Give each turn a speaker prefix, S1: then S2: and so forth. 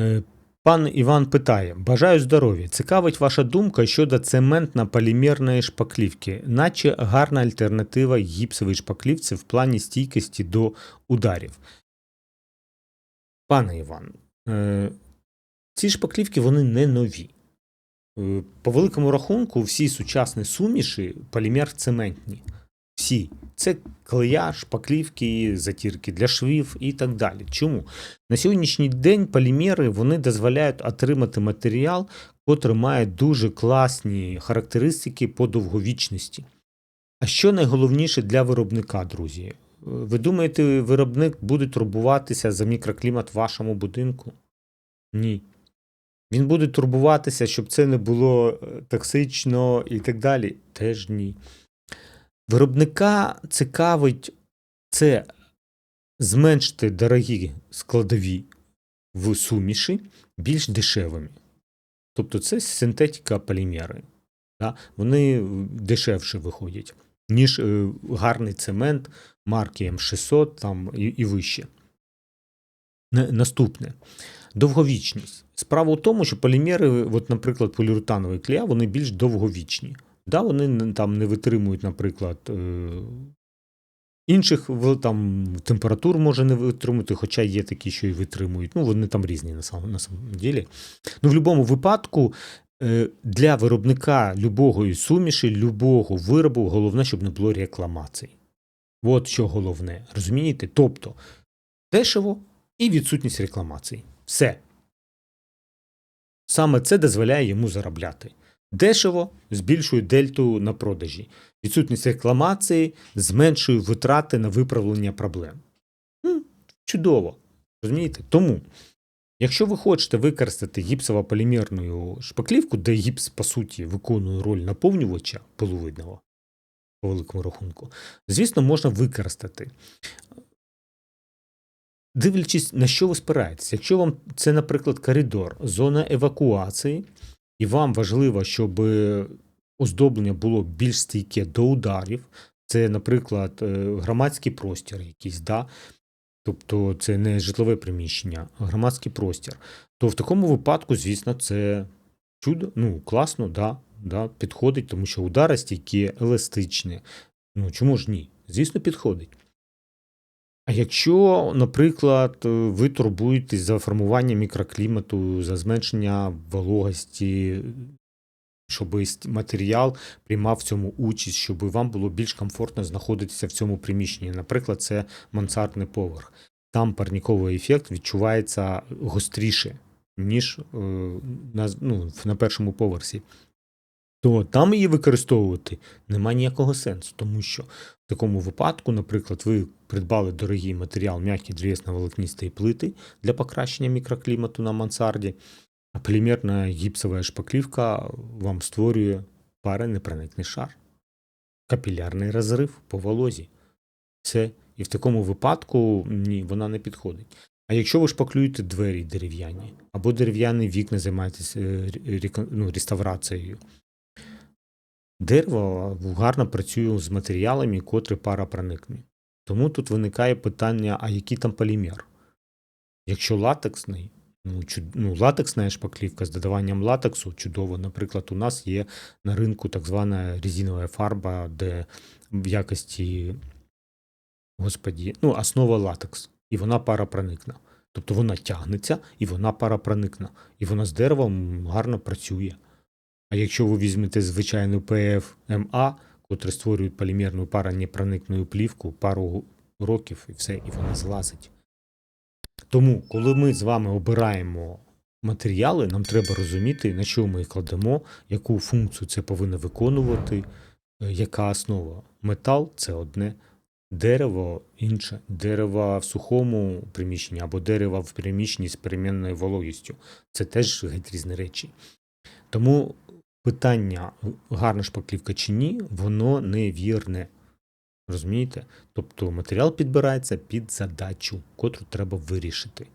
S1: Е, Пан Іван питає: Бажаю здоров'я. Цікавить ваша думка щодо цементно-полімерної шпаклівки, наче гарна альтернатива гіпсовій шпаклівці в плані стійкості до ударів. Пане Іван, е, ці шпаклівки вони не нові. Е, По великому рахунку, всі сучасні суміші полімер цементні. Всі. Це клея, шпаклівки, затірки для швів і так далі. Чому? На сьогоднішній день полімери вони дозволяють отримати матеріал, котрий має дуже класні характеристики по довговічності. А що найголовніше для виробника, друзі? Е, Ви думаєте, виробник буде турбуватися за мікроклімат в вашому будинку? Ні. Він буде турбуватися, щоб це не було е, токсично і так далі. Теж ні. Виробника цікавить це зменшити дорогі складові в суміші більш дешевими. Тобто це синтетика полімери. Да? Вони дешевше виходять, ніж е, гарний цемент марки М600 там, і, і вище. Не- Наступне. Довговічність. Справа у тому, що полімери, от, наприклад, поліуретанові клея, вони більш довговічні. Да, вони там не витримують, наприклад, е, інших там, температур може не витримувати, хоча є такі, що і витримують. Ну, вони там різні на самом, на самом ділі. Ну, в будь-якому випадку е, для виробника любого суміші, любого виробу, головне, щоб не було рекламацій. От що головне. Розумієте? Тобто дешево і відсутність рекламацій. Все. Саме це дозволяє йому заробляти. Дешево збільшує дельту на продажі. Відсутність рекламації зменшує витрати на виправлення проблем. М, чудово. Розумієте? Тому, якщо ви хочете використати гіпсово-полімерну шпаклівку, де гіпс, по суті, виконує роль наповнювача половидного, по великому рахунку, звісно, можна використати. Дивлячись, на що ви спираєтесь. Якщо вам це, наприклад, коридор, зона евакуації, і вам важливо, щоб оздоблення було більш стійке до ударів, це, наприклад, е, громадський простір якийсь, да? тобто це не житлове приміщення, а громадський простір, то в такому випадку, звісно, це чудо, ну, класно, да, да, підходить, тому що удари стійкі, еластичні. Ну, чому ж ні? Звісно, підходить. А якщо, наприклад, ви турбуєтесь за формування мікроклімату, за зменшення вологості, щоб матеріал приймав в цьому участь, щоб вам було більш комфортно знаходитися в цьому приміщенні. Наприклад, це мансардний поверх. Там парніковий ефект відчувається гостріше, ніж е, ну, на першому поверсі. То там її використовувати немає ніякого сенсу, тому що в такому випадку, наприклад, ви придбали дорогий матеріал м'які древесно-волокнисті плити для покращення мікроклімату на мансарді, а полімерна гіпсова шпаклівка вам створює паренепроникний шар, капілярний розрив по волозі. Все. І в такому випадку ні, вона не підходить. А якщо ви шпаклюєте двері дерев'яні, або дерев'яні вікна займаєтесь е, ну, реставрацією, Дерево гарно працює з матеріалами, котрі парапроникні. Тому тут виникає питання, а який там полімер? Якщо латексний, ну, чуд... ну латексна шпаклівка з додаванням латексу чудово. Наприклад, у нас є на ринку так звана резинова фарба, де в якості, господі, ну, основа латекс, і вона парапроникна. Тобто вона тягнеться і вона парапроникна. І вона з деревом гарно працює. А якщо ви візьмете звичайну ПФМА, котре створює полімерну паранепроникну плівку, пару років і все, і вона злазить. Тому, коли ми з вами обираємо матеріали, нам треба розуміти, на що ми їх кладемо, яку функцію це повинно виконувати, е, яка основа. Метал це одне, дерево інше, дерево в сухому приміщенні або дерево в приміщенні з перемінною вологістю. Це теж геть різні речі. Тому питання гарна шпаклівка чи ні, воно невірне. Розумієте? Тобто матеріал підбирається під задачу, котру треба вирішити.